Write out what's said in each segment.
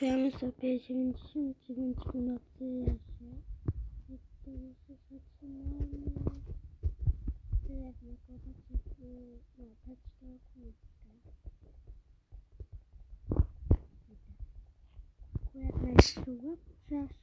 Gramy sobie 99 minut leży. I to już zaczynamy. Drewno zobaczyć latać do ogniska. Akurat najsłabsza szybka.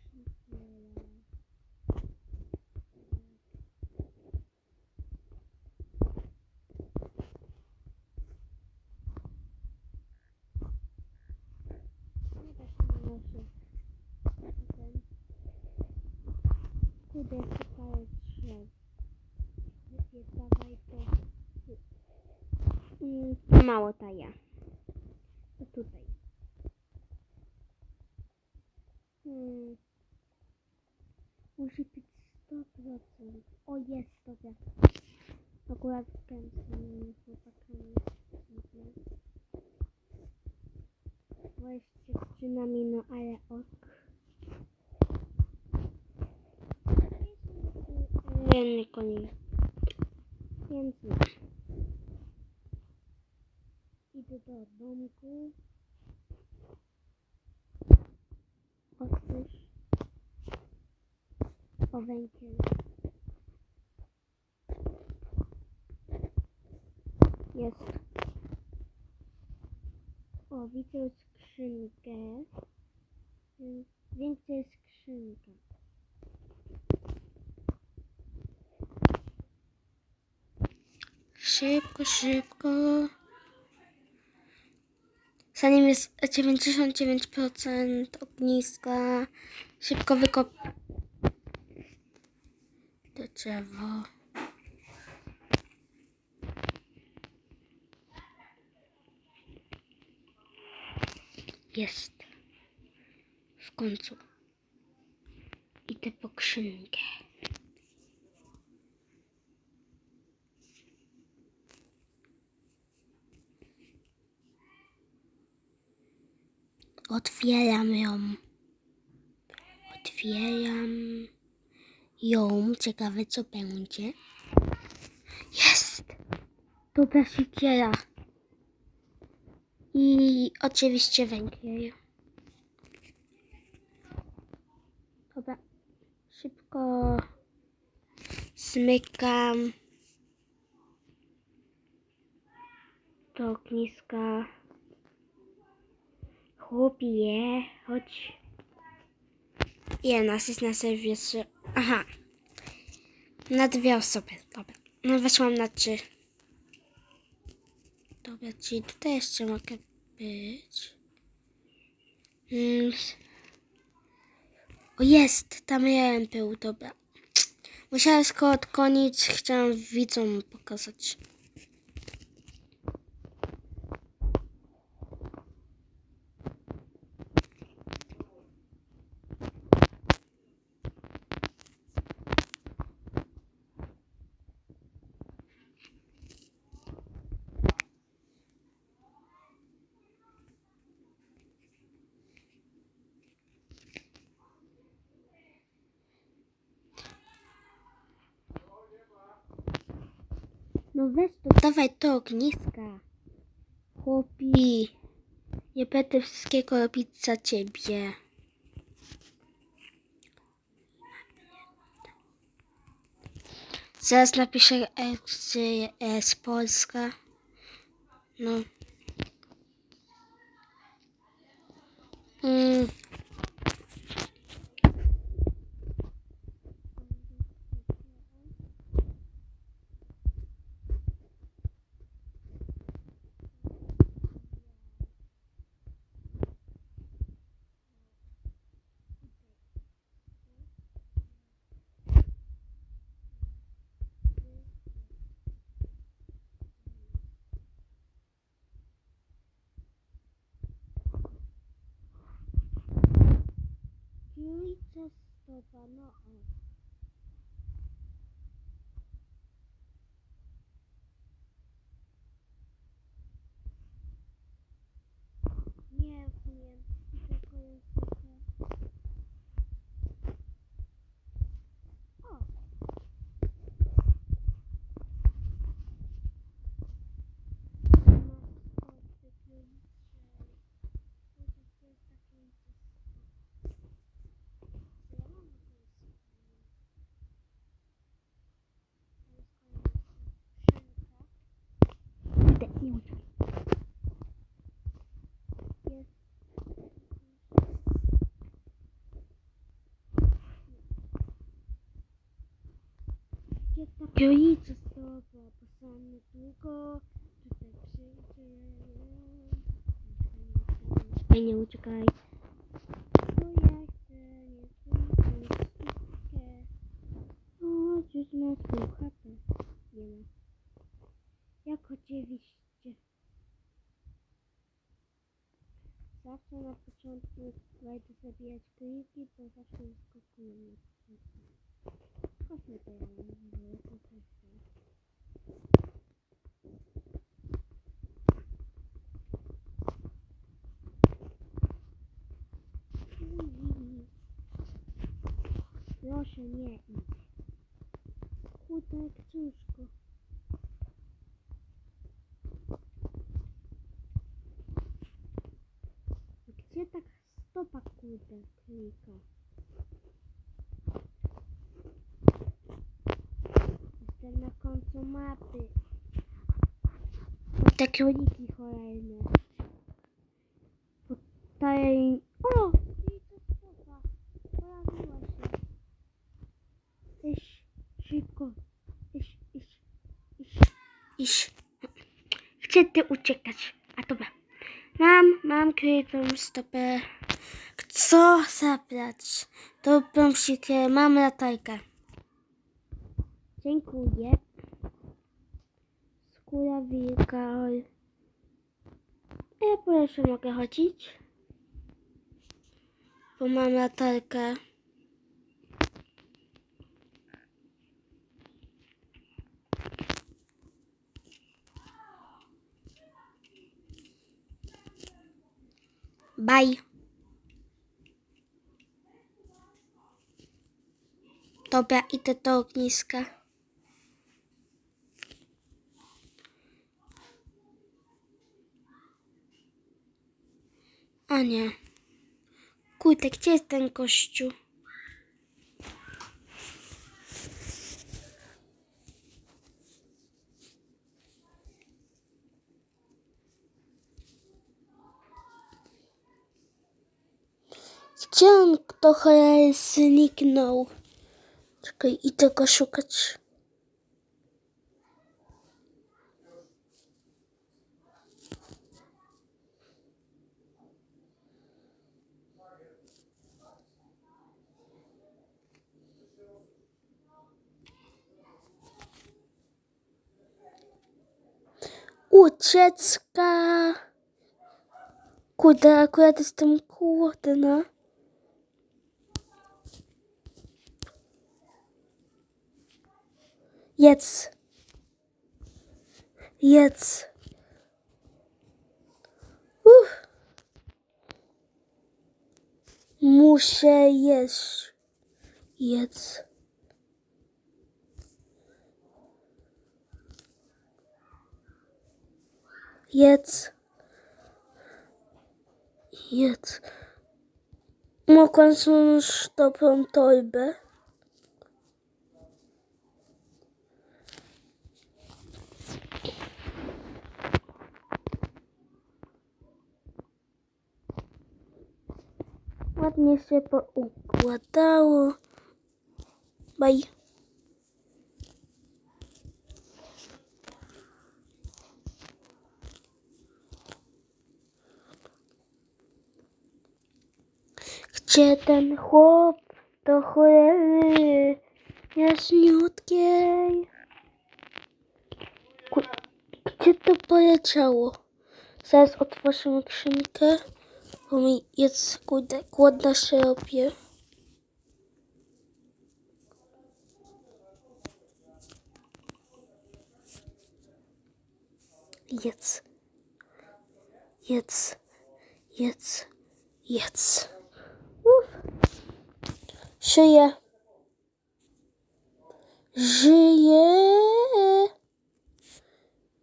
Kurde, parę drzew. Lepiej dawaj to. Mm, to mało taja. To tutaj. Hmm. Musi być 100%. O, jest, dobra. Akurat z tymi chłopakami. Bo jest dziewczynami, no ale ok. Nie, koniec. Więc. Idę do domku. Otwórz. O węgiel. Jest. O, widzę skrzynkę. Więc Więcej skrzynka. Szybko, szybko. Zanim jest 99% ogniska, szybko wykop... To drzewo. Jest. W końcu. Idę po skrzynkę. Otwieram ją. Otwieram ją. Ciekawe co będzie. Jest! Dobra siekiera. I oczywiście węgiel. Dobra. Szybko smykam do ogniska. Chłopie, chodź. Je, nas jest na serwisie. Aha. Na dwie osoby, dobra. No weszłam na trzy. Dobra, czyli tutaj jeszcze mogę być. Mm. O, jest! Tam jeden był, dobra. Musiałem tylko odkonić, chciałam widzom pokazać. No weź to, dawaj to ogniska. Chłopi. Nie będę wszystkiego robić za ciebie. Zaraz napiszę ekzy z Polska. No. Mm. Trójce stopa, no o. Nie wiem, tylko jest taka... O! No, o, ty trójce. Może to jest takie Uciekaj. Jest. Gdzie ta królica z tobą? Bo sam niedługo tutaj przyjdzie. Nie uciekaj. Chodź już na swój chatę. Nie ma. Jak oczywiście. Zawsze na początku wejdę zabijać króliki, bo zawsze wyskakują na początku. Chodźmy to ja mówię, to też chcę. Proszę nie idź. Kurde, ciężko. Gdzie tak stopa kurde klika? Jestem na końcu mapy. Te króliki cholerne. Tutaj... O! I to stopa. Pojawiła się. Iść, szybko. Iść, iść, iść, iść. Gdzie ty uciekać? A dobra. Mam, mam krytą stopę. Co zabrać? Dobrą sikę, mam latajkę. Dziękuję. Skóra wilka. ja proszę mogę chodzić? Bo mam latarkę. Bye. Dobra, idę do ogniska. O nie. Kurde, gdzie jest ten gościu? Gdzie on to cholery zniknął? Czekaj, idę go szukać. Ucieczka! Kurde, akurat jestem głodna. Jedz. Jedz. Uff. Muszę jeść. Jedz. Jedz. Jedz. Mogłem dobrą torbę. Ładnie się poukładało. Bye. Gdzie ten chłop do cholery jaśniutkiej? Gdzie to poleciało? Zaraz otworzymy skrzynkę, mi jest kurde, głodna się robię. Jedz. Jedz. Jedz. Jedz. Uff. Żyję. Żyję.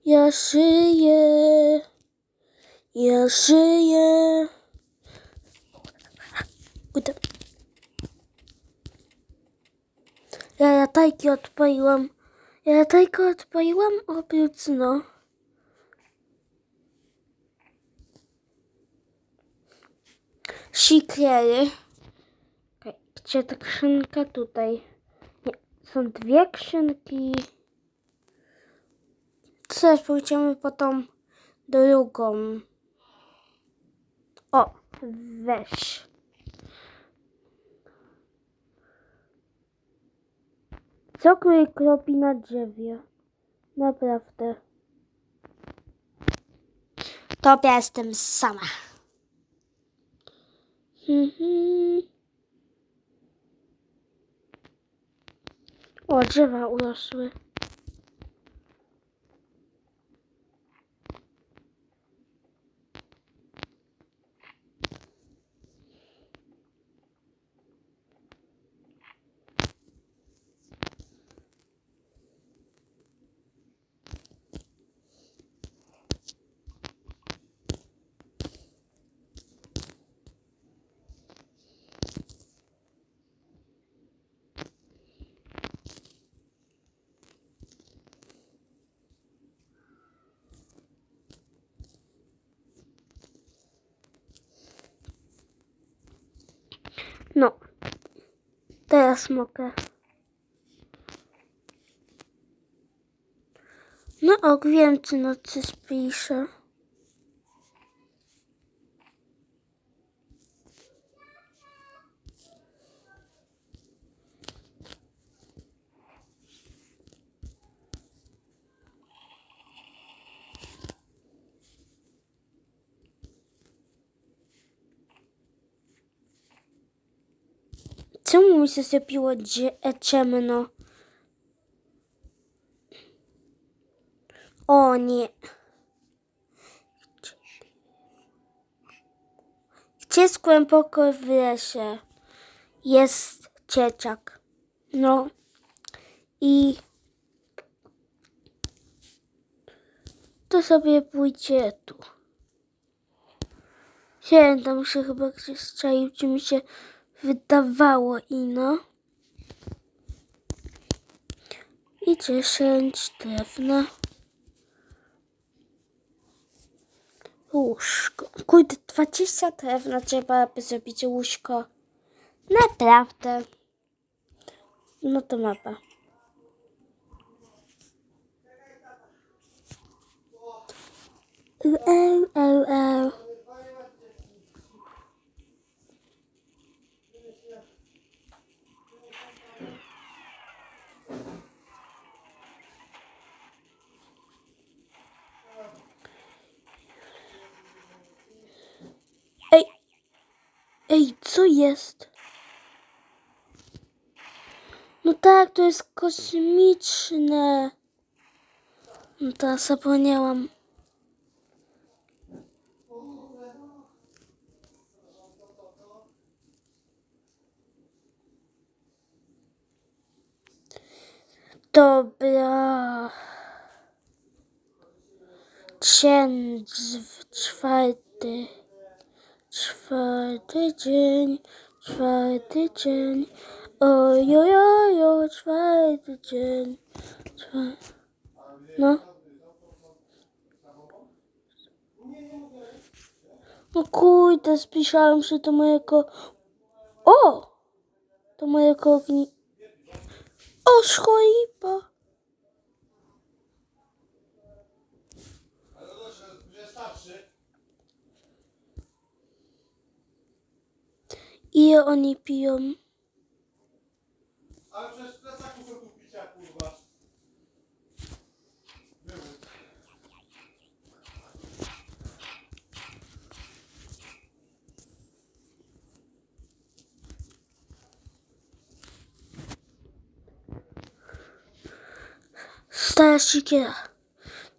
Ja żyję. Ja żyję. latajki odpaliłam. Ja latajkę odpaliłam oprócz no. Sikiery. Gdzie ta krzynka? Tutaj. Nie, są dwie krzynki. Teraz pójdziemy po tą drugą. O, weź. Co krój kropi na drzewie? Naprawdę. To ja jestem sama. Mhm. O, drzewa urosły. No. Teraz mogę. No ok, wiem, nocy spiszę. Czemu mi się dzie- e, ciemno? O nie. Gdzie jest głęboko w lesie? Jest cieciak. No. I to sobie pójdzie tu. Siedem się chyba gdzieś strzelił, czy mi się wydawało i no. I dziesięć drewna. Łóżko. Kurde, 20 drewna trzeba, aby zrobić łóżko. Naprawdę. No to mapa. Eł, eł, eł, jest? No tak, to jest kosmiczne. No teraz zapomniałam. Dobra. Dzień dz- czwarty. Czwarty dzień, czwarty dzień. Ojojojo, czwarty dzień. Czwa... No. No kurde, spisałem się do mojego... O! Do mojego ogni... O, szkolipa! Ile oni piją? Ale przecież plecaku są tu picia, kurwa. Były. Stara siekiera.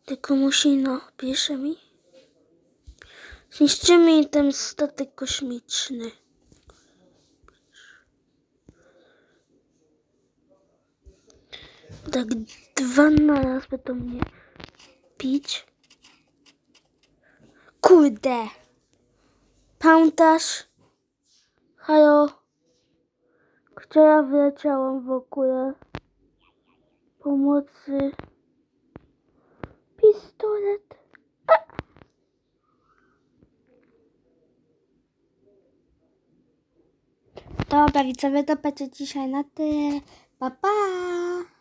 Tylko musi, no, pisze mi. Zniszczymy ten statek kosmiczny. Tak dwa na raz będą mnie pić. Kurde. Pamiętasz? Halo? Gdzie ja wleciałam w ogóle? Pomocy. Pistolet. Dobra, widzowie, to będzie dzisiaj na tyle. Pa, pa!